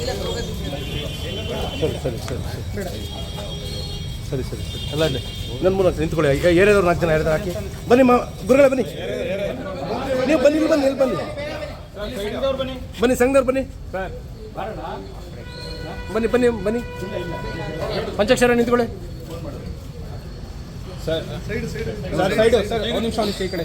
ಜಗಜ್ಯೋತಿ ಸರಿ ಸರಿ ಗೆ ಸರಿ ಸರಿ ಸರಿ. ಎಲ್ಲ ನನ್ನ ನನ್ನ ಮೂಲಕ ನಿಂತ್ಕೊಳ್ಳಿ. ಏರಿಯಾದವ್ರು ನಾಲ್ಕು ಜನ ಹೇಳಿದ್ರೆ ಹಾಕಿ? ಬನ್ನಿ ಮಾ ಗುರುಗಳೇ ಬನ್ನಿ. ನೀವು ಬನ್ನಿ ಇಲ್ಲಿ ಬನ್ನಿ ಇಲ್ಲಿ ಬನ್ನಿ. ಬನ್ನಿ, ಸಂಘದವ್ರು ಬನ್ನಿ. ಬನ್ನಿ ಬನ್ನಿ ಬನ್ನಿ. ಪಂಚಾಕ್ಷರ ನಿಂತ್ಕೊಳ್ಳಿ. Sir side side sir. ಒಂದು ನಿಮಿಷ ಈ ಕಡೆ.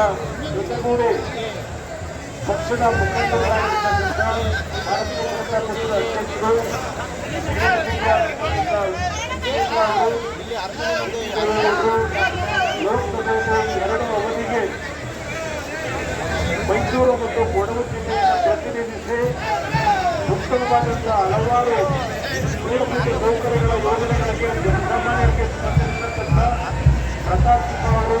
ಕಾರ್ಯಕರ್ತರುಗಳ ಜೊತೆಗೂಡಿ ಪಕ್ಷದ ಮುಖಂಡರಾಗಿರ್ತಕ್ಕಂಥ ಭಾರತೀಯ ಜನತಾ ಪಕ್ಷದ ಲೋಕಸಭೆಯಲ್ಲಿ ಎರಡು ಅವಧಿಗೆ ಮೈಸೂರು ಮತ್ತು ಕೊಡಗು ಜಿಲ್ಲೆಯನ್ನು ಪ್ರತಿನಿಧಿಸಿ ಉತ್ತಮವಾದಂಥ ಹಲವಾರು ಮೂಲಭೂತ ಸೌಕರ್ಯಗಳ ಯೋಜನೆಗಳಿಗೆ ಜನಸಾಮಾನ್ಯರಿಗೆ ಸ್ಪಂದಿಸತಕ್ಕಂಥ ಪ್ರತಾಪ್ ಸಿಂಹ ಅವರು